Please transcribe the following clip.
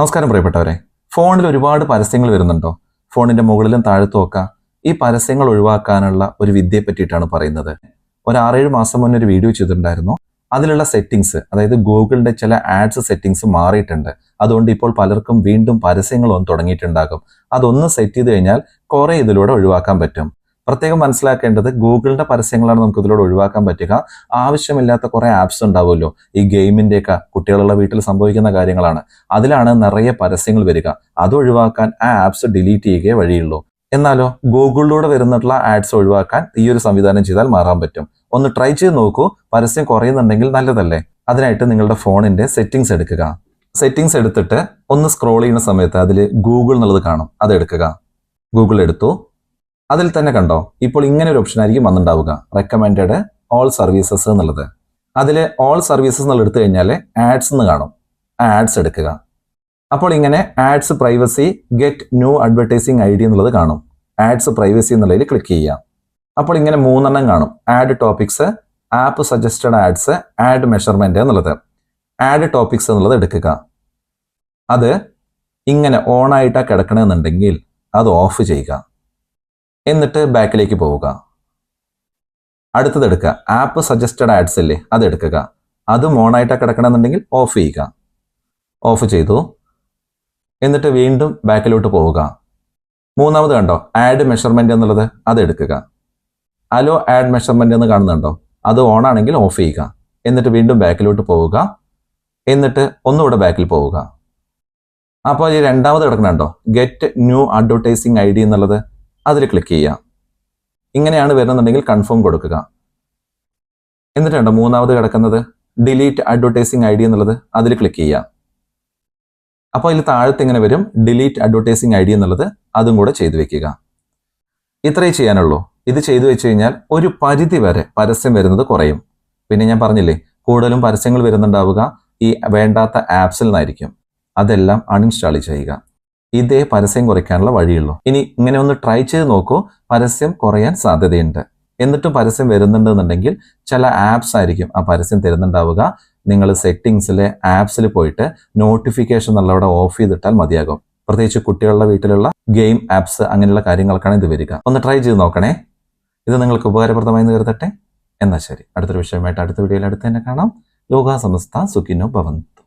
നമസ്കാരം പ്രിയപ്പെട്ടവരെ. ഫോണിൽ ഒരുപാട് പരസ്യങ്ങൾ വരുന്നുണ്ടോ? ഫോണിന്റെ മുകളിലും താഴത്തും ഒക്കെ ഈ പരസ്യങ്ങൾ ഒഴിവാക്കാനുള്ള ഒരു വിദ്യയെ പറ്റിയിട്ടാണ് പറയുന്നത്. ഒരു ആറേഴ് മാസം മുന്നേ ഒരു വീഡിയോ ചെയ്തിട്ടുണ്ടായിരുന്നു. അതിലുള്ള സെറ്റിങ്സ് അതായത് ഗൂഗിളിന്റെ ചില ആഡ്സ് സെറ്റിങ്സ് മാറിയിട്ടുണ്ട്. അതുകൊണ്ട് ഇപ്പോൾ പലർക്കും വീണ്ടും പരസ്യങ്ങൾ തുടങ്ങിയിട്ടുണ്ടാകും. അതൊന്ന് സെറ്റ് ചെയ്ത് കഴിഞ്ഞാൽ കുറെ ഇതിലൂടെ ഒഴിവാക്കാൻ പറ്റും. പ്രത്യേകം മനസ്സിലാക്കേണ്ടത് ഗൂഗിളിന്റെ പരസ്യങ്ങളാണ് നമുക്ക് ഇതിലൂടെ ഒഴിവാക്കാൻ പറ്റുക. ആവശ്യമില്ലാത്ത കുറെ ആപ്സ് ഉണ്ടാവുമല്ലോ. ഈ ഗെയിമിന്റെയൊക്കെ കുട്ടികളുള്ള വീട്ടിൽ സംഭവിക്കുന്ന കാര്യങ്ങളാണ്. അതിലാണ് നിറയെ പരസ്യങ്ങൾ വരിക. അത് ഒഴിവാക്കാൻ ആ ആപ്സ് ഡിലീറ്റ് ചെയ്യുകയേ വഴിയുള്ളൂ. എന്നാലോ ഗൂഗിളിലൂടെ വരുന്നിട്ടുള്ള ആഡ്സ് ഒഴിവാക്കാൻ ഈ ഒരു സംവിധാനം ചെയ്താൽ മാറാൻ പറ്റും. ഒന്ന് ട്രൈ ചെയ്ത് നോക്കൂ. പരസ്യം കുറയുന്നുണ്ടെങ്കിൽ നല്ലതല്ലേ? അതിനായിട്ട് നിങ്ങളുടെ ഫോണിന്റെ സെറ്റിംഗ്സ് എടുക്കുക. സെറ്റിംഗ്സ് എടുത്തിട്ട് ഒന്ന് സ്ക്രോൾ ചെയ്യുന്ന സമയത്ത് അതിൽ ഗൂഗിൾ എന്നുള്ളത് കാണും. അത് എടുക്കുക. ഗൂഗിൾ എടുത്തു. അതിൽ തന്നെ കണ്ടോ ഇപ്പോൾ ഇങ്ങനെ ഒരു ഓപ്ഷൻ ആയിരിക്കും വന്നിട്ടുണ്ടാവുക റെക്കമെൻഡഡ് ഓൾ സർവീസസ് എന്നുള്ളത്. അതിൽ ഓൾ സർവീസസ് എന്നുള്ള എടുത്തു കഴിഞ്ഞാൽ ആഡ്സ് എന്ന് കാണും. ആഡ്സ് എടുക്കുക. അപ്പോൾ ഇങ്ങനെ ads privacy get new advertising I D എന്നുള്ളത് കാണും. ആഡ്സ് പ്രൈവസി എന്നുള്ളതിൽ ക്ലിക്ക് ചെയ്യാം അപ്പോൾ ഇങ്ങനെ മൂന്നെണ്ണം കാണും. Ad topics app suggested ads ad measurement എന്നുള്ളത്. ആഡ് ടോപ്പിക്സ് എന്നുള്ളത് എടുക്കുക. അത് ഇങ്ങനെ ഓണായിട്ടാണ് കിടക്കണമെന്നുണ്ടെങ്കിൽ അത് ഓഫ് ചെയ്യുക. എന്നിട്ട് ബാക്കിലേക്ക് പോവുക. അടുത്തത് എടുക്കുക. ആപ്പ് സജസ്റ്റഡ് ആഡ്സ് അല്ലേ അത് എടുക്കുക. അത് ഓണായിട്ടാ കിടക്കണമെന്നുണ്ടെങ്കിൽ ഓഫ് ചെയ്യുക. ഓഫ് ചെയ്തു. എന്നിട്ട് വീണ്ടും ബാക്കിലോട്ട് പോവുക. മൂന്നാമത് കണ്ടോ? ആഡ് മെഷർമെന്റ് എന്നുള്ളത് അത് എടുക്കുക. അലോ ആഡ് മെഷർമെന്റ് എന്ന് കാണുന്നുണ്ടോ? അത് ഓൺ ആണെങ്കിൽ ഓഫ് ചെയ്യുക. എന്നിട്ട് വീണ്ടും ബാക്കിലോട്ട് പോവുക. എന്നിട്ട് ഒന്നുകൂടെ ബാക്കിൽ പോവുക. അപ്പോൾ ഈ രണ്ടാമത് കിടക്കുന്നുണ്ടോ? Get new advertising I D എന്നുള്ളത് അതിൽ ക്ലിക്ക് ചെയ്യുക. ഇങ്ങനെയാണ് വരുന്നുണ്ടെങ്കിൽ കൺഫേം കൊടുക്കുക. എന്നിട്ടുണ്ടോ മൂന്നാമത് കിടക്കുന്നത്? ഡിലീറ്റ് അഡ്വർടൈസിങ് ഐ ഡി എന്നുള്ളത് അതിൽ ക്ലിക്ക് ചെയ്യുക. അപ്പോൾ അതിൽ താഴത്ത് ഇങ്ങനെ വരും ഡിലീറ്റ് അഡ്വർടൈസിങ് ഐ ഡി എന്നുള്ളത് അതും കൂടെ ചെയ്തു വെക്കുക. ഇത്രയേ ചെയ്യാനുള്ളൂ. ഇത് ചെയ്തു വെച്ച് കഴിഞ്ഞാൽ ഒരു പരിധി വരെ പരസ്യം വരുന്നത് കുറയും. പിന്നെ ഞാൻ പറഞ്ഞില്ലേ കൂടുതലും പരസ്യങ്ങൾ വരുന്നുണ്ടാവുക ഈ വേണ്ടാത്ത ആപ്സിൽ നിന്നായിരിക്കും. അതെല്ലാം അൺഇൻസ്റ്റാൾ ചെയ്യുക. ഇതേ പരസ്യം കുറയ്ക്കാനുള്ള വഴിയുള്ളൂ. ഇനി ഇങ്ങനെ ഒന്ന് ട്രൈ ചെയ്ത് നോക്കൂ. പരസ്യം കുറയാൻ സാധ്യതയുണ്ട്. എന്നിട്ടും പരസ്യം വരുന്നുണ്ടെന്നുണ്ടെങ്കിൽ ചില ആപ്സ് ആയിരിക്കും ആ പരസ്യം തരുന്നുണ്ടാവുക. നിങ്ങൾ സെറ്റിങ്സിലെ ആപ്സിൽ പോയിട്ട് നോട്ടിഫിക്കേഷൻ നല്ലവിടെ ഓഫ് ചെയ്തിട്ടാൽ മതിയാകും. പ്രത്യേകിച്ച് കുട്ടികളുടെ വീട്ടിലുള്ള ഗെയിം ആപ്സ് അങ്ങനെയുള്ള കാര്യങ്ങൾക്കാണ് ഇത് വരിക. ഒന്ന് ട്രൈ ചെയ്ത് നോക്കണേ. ഇത് നിങ്ങൾക്ക് ഉപകാരപ്രദമായി എന്ന് കരുതട്ടെ? എന്നാൽ ശരി. അടുത്തൊരു വിഷയമായിട്ട് അടുത്ത വീഡിയോയിൽ അടുത്ത് തന്നെ കാണാം. ലോകാസമസ്ത സുഖിനോ ഭവന്തു.